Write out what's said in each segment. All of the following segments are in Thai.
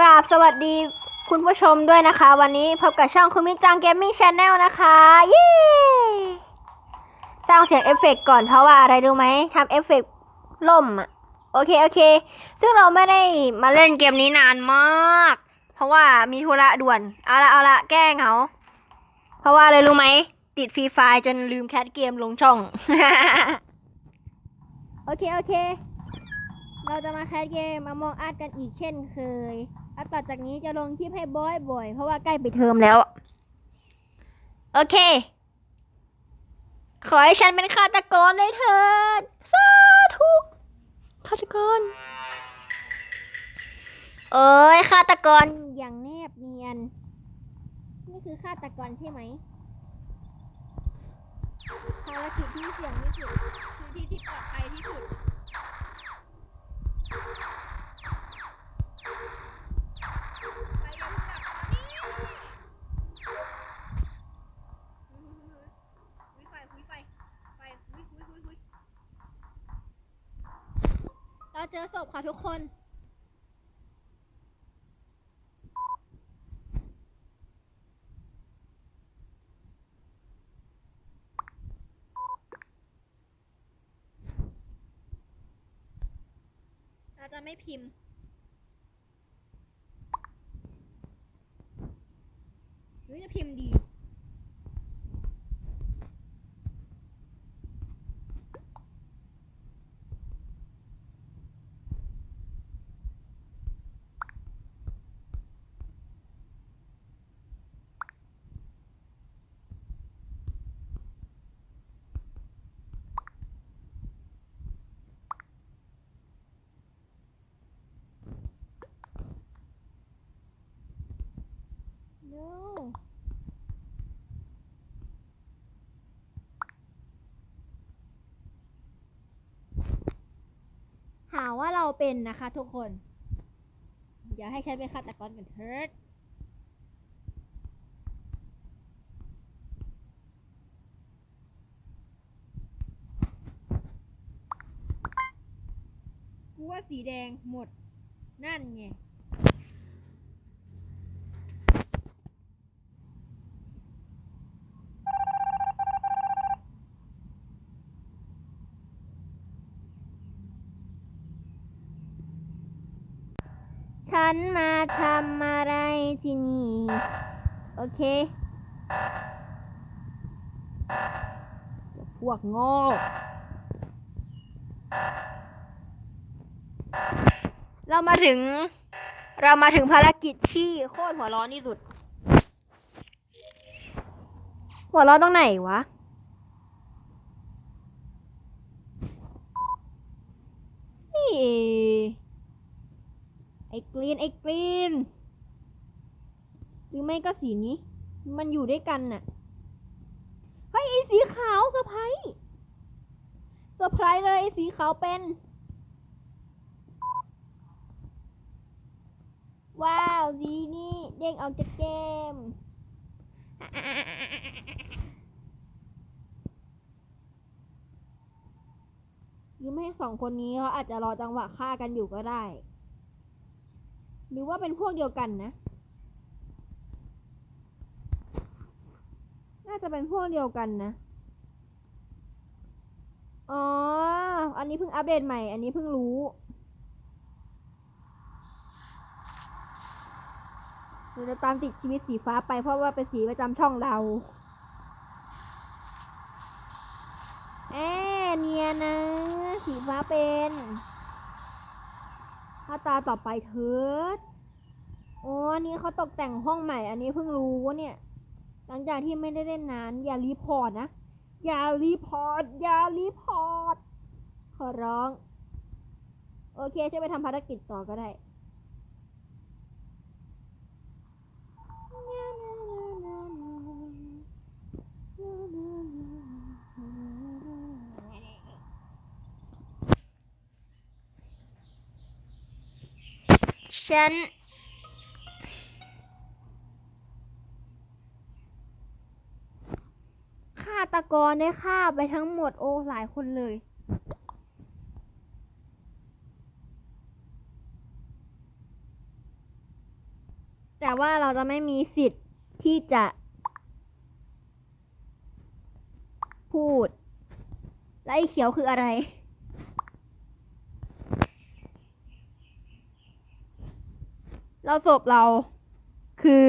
ราบสวัสดีคุณผู้ชมด้วยนะคะ วันนี้พบกับช่องคุณมิจังเกมมิ่งชาแนลนะคะเย้สร้างเสียงเอฟเฟกต์ก่อนเพราะว่าอะไรรู้ไหมทำเอฟเฟกต์ล่มอะโอเคโอเค ซึ่งเราไม่ได้มาเล่นเกมนี้นานมาก เพราะว่ามีธุระด่วน เอาละเอาละแก้เหงา เพราะว่าอะไรรู้ไหม ติดฟรีไฟจนลืมแคสเกมลงช่อง โอเคโอเค เราจะมาแคสเกมมามองอาร์ตกันอีกเช่นเคย แล้วต่อจากนี้จะลงคลิปให้บ่อยๆ เพราะว่าใกล้ปิดเทอมแล้ว โอเค ขอให้ฉันเป็นฆาตกรเลยเถิดสาธุฆาตกร เอ้ยฆาตกรอย่างแนบเนียน นี่คือฆาตกรใช่ไหมภารกิจที่เสี่ยงที่สุดคือที่ที่ปลอดภัยที่สุด เราเจอศพค่ะทุกคน เราจะไม่พิมพ์หรือจะพิมพ์ดี no หา ว่าเราเป็นนะคะทุกคนอย่าให้ใช้เป็นฆาตกรกันเถิดกูว่าสีแดงหมด นั่นไง ฉันมาทำอะไรที่นี่ โอ เคเดี๋ยวพวกโง่เรามาถึง เรามาถึงภารกิจที่โคตรหัวร้อนที่สุด หัวร้อนตรงไหนวะนี่ไอ้กรีนไอ้กรีน หรือไม่ก็สีนี้ มันอยู่ด้วยกันน่ะ เฮ้ยไอ้สีขาวเซอร์ไพรส์เซอร์ไพรส์เลยไอ้สีขาวเป็น ว้าวสีนี้เด้งออกจากเกมหรือไม่สองคนนี้เขาอาจจะรอจังหวะฆ่ากันอยู่ก็ได้ หรือว่าเป็นพวกเดียวกันนะ น่า จะเป็นพวกเดียวกันนะ อ๋อ อันนี้เพิ่งอัปเดตใหม่ อันนี้เพิ่งรู้ เราจะตามติดชีวิตสีฟ้าไปเพราะว่าเป็นสีประจำช่องเราแอบเนียนนะ สีฟ้าเป็นถ้าตาต่อไปเถิดโอ้อันนี้เขาตกแต่งห้องใหม่ อันนี้เพิ่งรู้เนี่ย ลังจากที่ไม่ได้เล่นนาน อย่ารีพอร์ตนะ อย่ารีพอร์ต อย่ารีพอร์ต ขอร้อง โอเคจะไปทำภารกิจต่อก็ได้ฉันาตกรได้ฆ่าไปทั้งหมดโอ้หลายคนเลย แต่ว่าเราจะไม่มีสิทธิ์ที่จะ พูด และไอ้เขียวคืออะไรเราศพเราคือ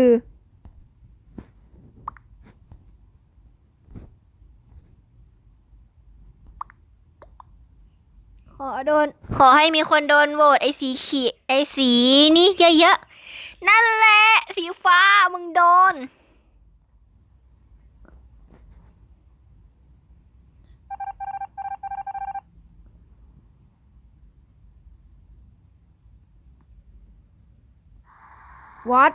อโดน ขอให้มีคนโดนโหวตไอ้สีขีไอ้สีนี่เยอะๆ นั่นแหละ สีฟ้ามึงโดน What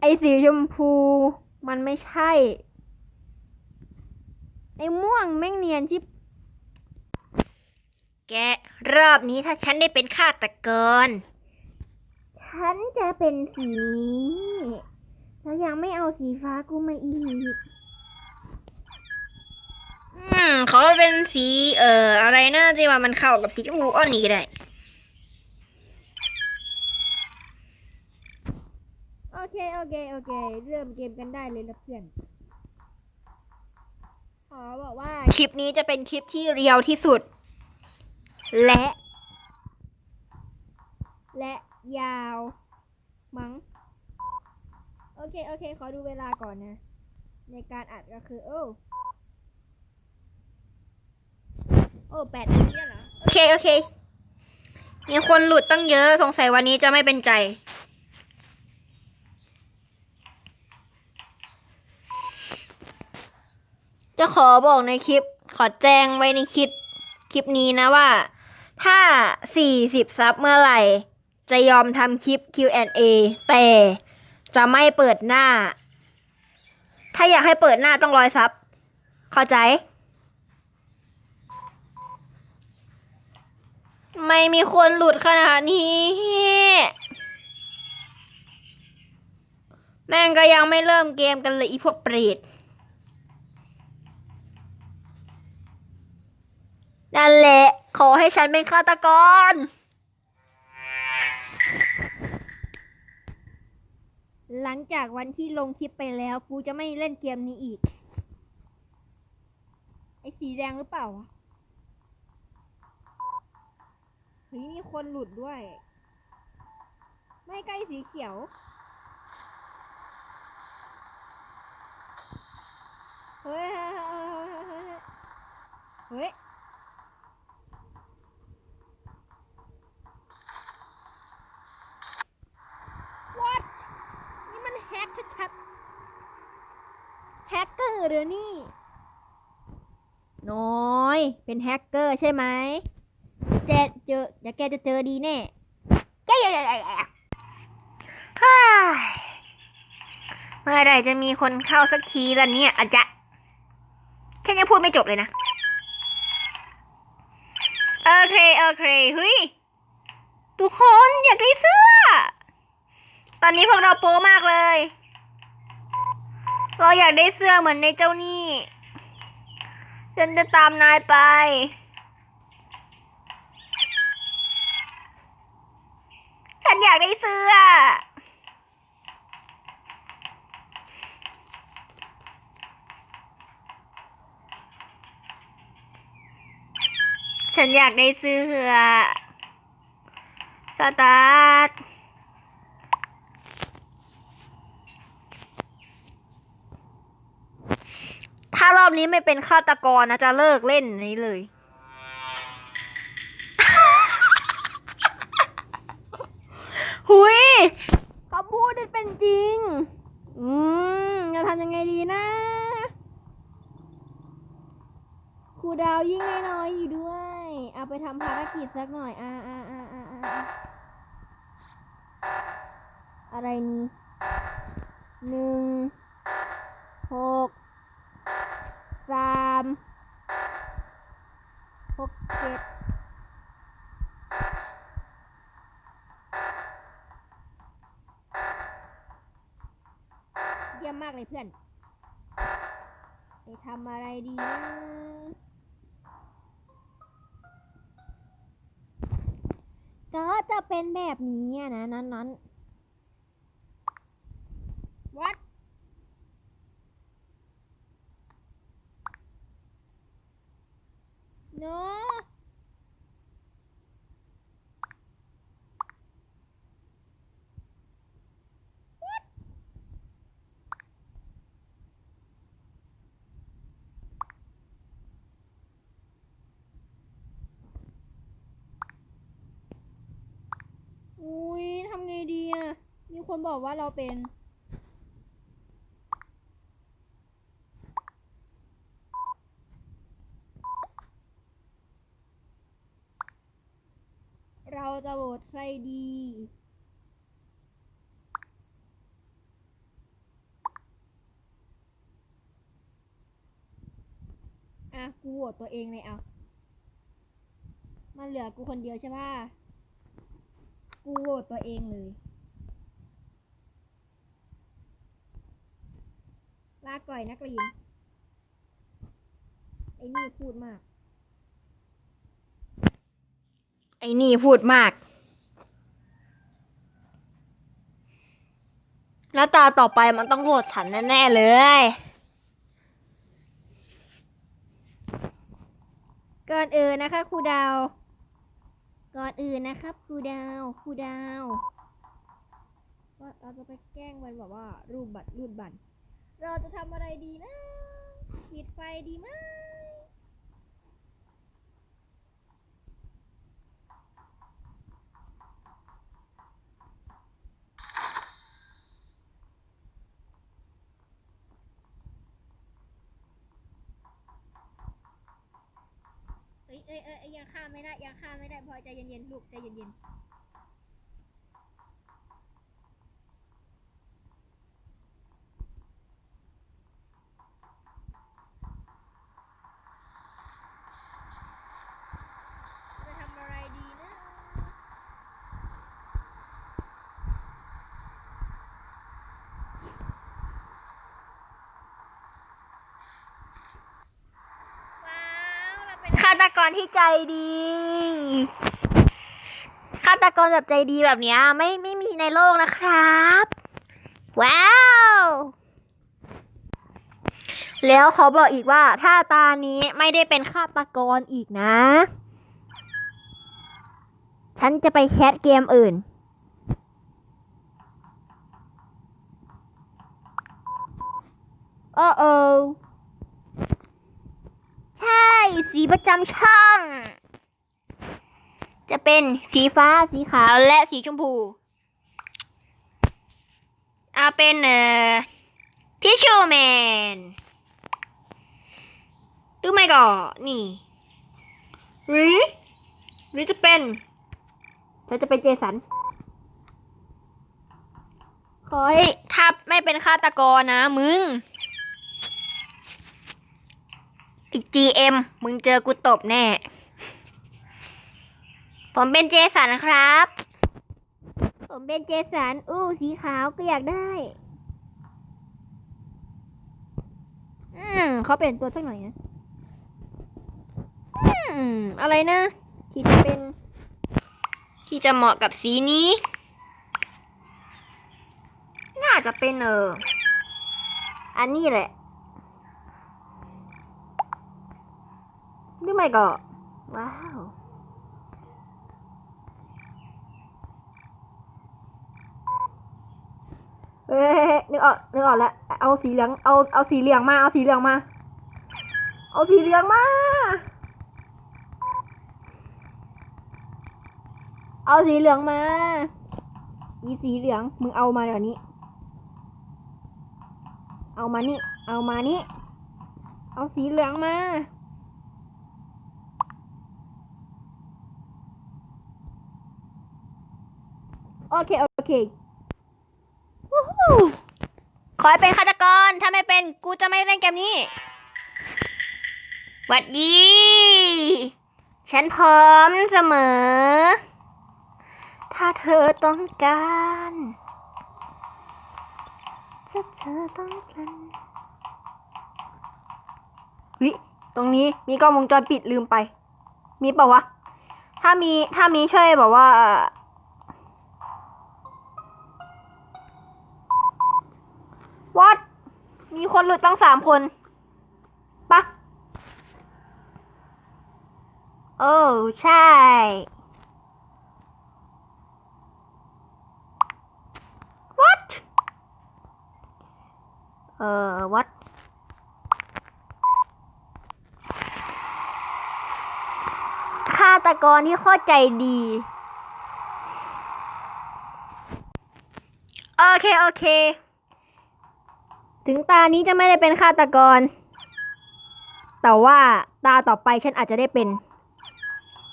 ไอ้สีชมพู มันไม่ใช่ ไอ้ม่วงแม่งเนียนที่ แกรอบนี้ถ้าฉันได้เป็นฆาตกร ฉันจะเป็นสีนี้ แล้วยังไม่เอาสีฟ้ากูมาอีก อืมขอเป็นสี เอ่อ อะไรนะที่ว่ามันเข้ากับสีชมพูอ้อนนี้ก็ได้ โอ เค โอเค โอเค เริ่มเกมกันได้เลยนะเพื่อน ขอบอกว่าคลิปนี้จะเป็นคลิปที่เรียวที่สุด และ และยาวมั้ง โอเค โอเค ขอดูเวลาก่อนนะ ในการอัดก็คือ โอ้โอ้แปดนาทีแล้วเหรอ โอเค โอเค มีคนหลุดตั้งเยอะ สงสัยวันนี้จะไม่เป็นใจ จะขอบอกในคลิป ขอแจ้งไว้ในคลิป คลิปนี้นะว่า ถ้า 40 ซับเมื่อไหร่ จะยอมทำคลิป Q&A แต่จะไม่เปิดหน้า ถ้าอยากให้เปิดหน้าต้องร้อยซับ เข้าใจ ไม่มีคนหลุดขนาดนี้ แม่งก็ยังไม่เริ่มเกมกันเลยอีพวกเปรต นั่นแหละ ขอให้ฉันเป็นฆาตกร หลังจากวันที่ลงคลิปไปแล้วกูจะไม่เล่นเกมนี้อีก ไอ้สีแดงหรือเปล่าวะเฮ้ยมีคนหลุดด้วย ไม่ใกล้สีเขียวเฮ้ยเฮ้ยเฮ้ยเฮ้ยเฮ้ย What นี่มันแฮกชัดๆแเกอหรือนี่น้อย เป็นแฮกเกอร์ใช่ไหมแกเจอเดี๋ยวแกจะเจอดีแน่แกอย่าอย่าอย่าอย่เมื่อไรจะมีคนเข้าสักทีละเนี่ยอาจจะแค่ยังพูดไม่จบเลยนะโอเคโอเคเฮ้ย ทุกคนอยากได้เสื้อ ตอนนี้พวกเราโป๊มากเลย เราอยากได้เสื้อเหมือนในเจ้านี่ ฉันจะตามนายไปฉันอยากได้เสื้อ ฉันอยากได้เสื้อ สตาร์ท ถ้าร อบนี้ไม่เป็นฆาตกรนะจะเลิกเล่นนี้เลย หุยเขาพูดได้เป็นจริง อืมจะทำยังไงดีนะครูดาวยิ่งน้อยๆอยู่ด้วย เอาไปทำภารกิจสักหน่อย อ่าอ่าอ่าอ่าอ่าอ่าอะไรนี้หนึ่งหก สามห กเจ็ดเยี่ยมมากเลยเพื่อนไปทำอะไรดีนะก็จะเป็นแบบนี้อะนะนั้นนั้น What เนอะอุ้ยทำไงดีอะ มี คนบอกว่าเราเป็น เราจะโหวตใครดีอะกูโหวตตัวเองเลยเอามันเหลือกูคนเดียวใช่ป่ะ กูโหวตตัวเองเลย ลาก่อยนักเรียนไอ้นี่พูดมาก ไอ้นี่พูดมาก แล้วตาต่อไปมันต้องโหวตฉันแน่ ๆ เลย ก่อนอื่นนะคะครูดาว ก่อนอื่นนะครับครูดาวครูดาวว่าเราจะไปแกล้งมันแบบว่ารูปบัตรรูดบัตร เราจะทำอะไรดีนะปิดไฟดีไหมเอ้ยเอ้ยเอ้ยยังข้าไม่ได้ยังข้าไม่ได้พลอยใจเย็นๆลูกใจเย็นๆ จะทำอะไรดีนะ ว้าว เราเป็น ฆาตกรที่ใจดี ฆาตกรแบบใจดีแบบนี้ไม่ไม่มีในโลกนะครับ ว้าว แล้วเขาบอกอีกว่าถ้าตานี้ไม่ได้เป็นฆาตกรอีกนะ ฉันจะไปแคสเกมอื่นโอ้อ สีประจำช่อง จะเป็นสีฟ้าสีขาวและสีชมพูเอาเป็นเอ่อทิชชูแมนหรือไม่ก็นี่ หรือหรือจะเป็นฉันจะเป็นเจสันขอให้ถ้าไม่เป็นฆาตกรนะมึง อีก GM มึงเจอกูตบแน่ ผมเป็นเจสันครับ ผมเป็นเจสัน อู้ สีขาวก็อยากได้ อืมเขาเปลี่ยนตัวสักหน่อยนะ อืม อะไรนะ ที่จะเป็น ที่จะเหมาะกับสีนี้ น่าจะเป็นเออ อันนี้แหละ หรือไม่ก็ ว้าวเอ้ยนึกออกนึกออกแล้วเอาสีเหลืองเอาเอาสีเหลืองมาเอาสีเหลืองมา เอาสีเหลืองมา เอาสีเหลืองมา อีสีเหลืองมึงเอามาเดี๋ยวนี้ เอามานี่ เอามานี่ เอาสีเหลืองมา โอเค โอเควู้ฮู้ขอให้เป็นฆาตกร ถ้าไม่เป็นกูจะไม่เล่นเกมนี้หวัดดี ฉันพร้อมเสมอ ถ้าเธอต้องการถ้าเธอต้องการวิตรงนี้มีกล้องวงจรปิดลืมไป มีเปล่าวะ ถ้ามีถ้ามีช่วยบอกว่า วัดมีคนหลุดตั้งสามคนปะเออใช่ what เออ what ฆาตกรที่โคตรใจดีโอเค โอเค ถึงตานี้จะไม่ได้เป็นฆาตกร แต่ว่าตาต่อไปฉันอาจจะได้เป็น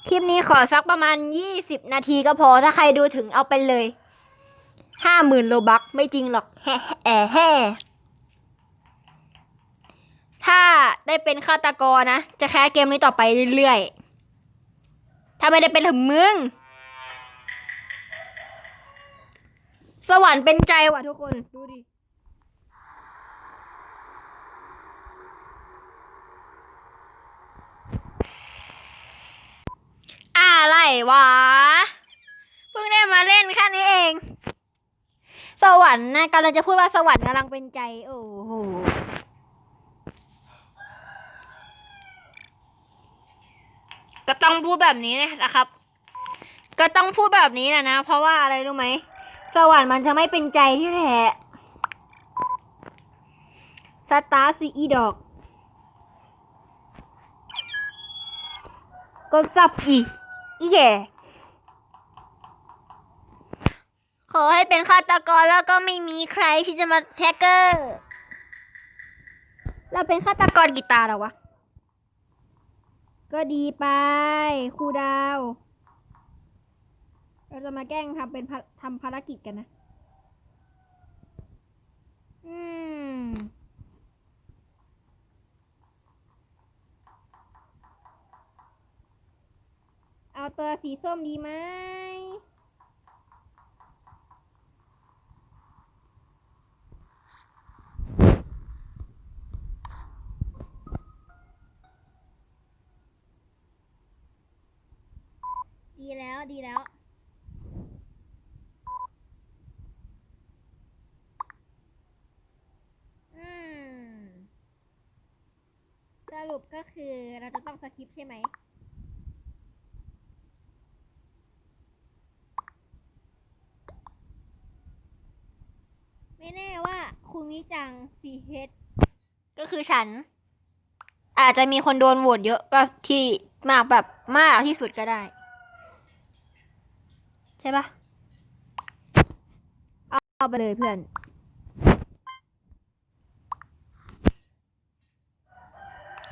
คลิปนี้ขอสักประมาณ 20 นาทีก็พอ ถ้าใครดูถึงเอาไปเลย ห้าหมื่นโลบักไม่จริงหรอก แฮ่แอ่แฮ่ถ้าได้เป็นฆาตกรนะ จะแค่เกมนี้ต่อไปเรื่อยๆ ถ้าไม่ได้เป็นถึงมึง สวรรค์เป็นใจว่ะทุกคน ดูดิ อะไรวะ เพิ่งได้มาเล่นแค่นี้เอง สวรรค์นะกำลังจะพูดว่าสวรรค์กำลังเป็นใจ โอ้โหก็ต้องพูดแบบนี้นะครับ ก็ต้องพูดแบบนี้นะนะ เพราะว่าอะไรรู้ไหม สวรรค์มันจะไม่เป็นใจที่แท้สตาร์ซีอีดอก ก็ซับอีก อีแกขอให้เป็นฆาตกรแล้วก็ไม่มีใครที่จะมาแฮกเกอร์ เราเป็นฆาตกรกี่ตาแล้ววะ ก็ดีไปครูดาว เราจะมาแกล้งทำเป็นภาทำภารกิจกันนะ อืม เอา ตัวสีส้มดีไหมดีแล้วดีแล้ว อืม สรุปก็คือเราจะต้องสคริปใช่ไหมแน่ว่า คุณมิจังซีเฮดก็คือฉัน อาจจะมีคนโดนโหวตเยอะก็ที่มากแบบมากที่สุดก็ได้ ใช่ปะเอาเอาไปเลยเพื่อน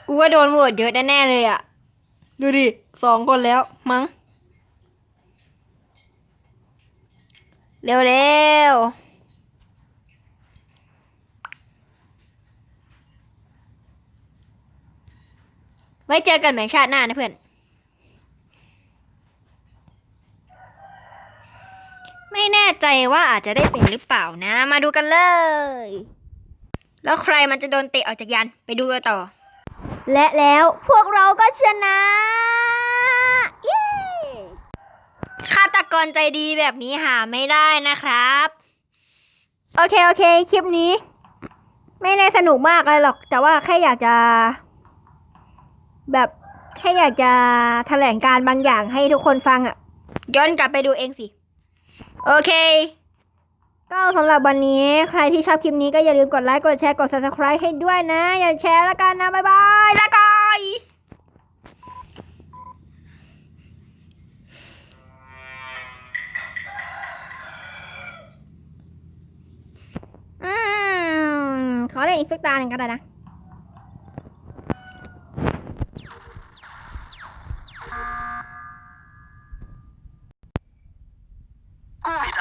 กูว่าโดนโหวตเยอะแน่ๆเลยอะดูดิสองคนแล้วมั้ง เร็วๆ ไว้เจอกันใหม่ชาติหน้านะเพื่อน ไม่แน่ใจว่าอาจจะได้เป็นหรือเปล่านะ มาดูกันเลย แล้วใครมันจะโดนเตะออกจากยันไปดูกันต่อ และแล้วพวกเราก็ชนะ เย้ฆาตกรใจดีแบบนี้หาไม่ได้นะครับ โอเค โอเค คลิปนี้ ไม่ได้สนุกมากเลยหรอก แต่ว่าแค่อยากจะ แบบแค่อยากจะแถลงการบางอย่างให้ทุกคนฟังอะ่ะ ย้อนกลับไปดูเองสิ โอเค ก็สำหรับวันนี้ใครที่ชอบคลิปนี้ก็อย่าลืมกดไลค์ กดแชร์ กด subscribe ให้ด้วยนะ อย่าแชร์แล้วกันนะ บ๊ายบายแล้วกอยอืมขอเล่นอีกสักตาหนึ่งก็ได้นะ Ah.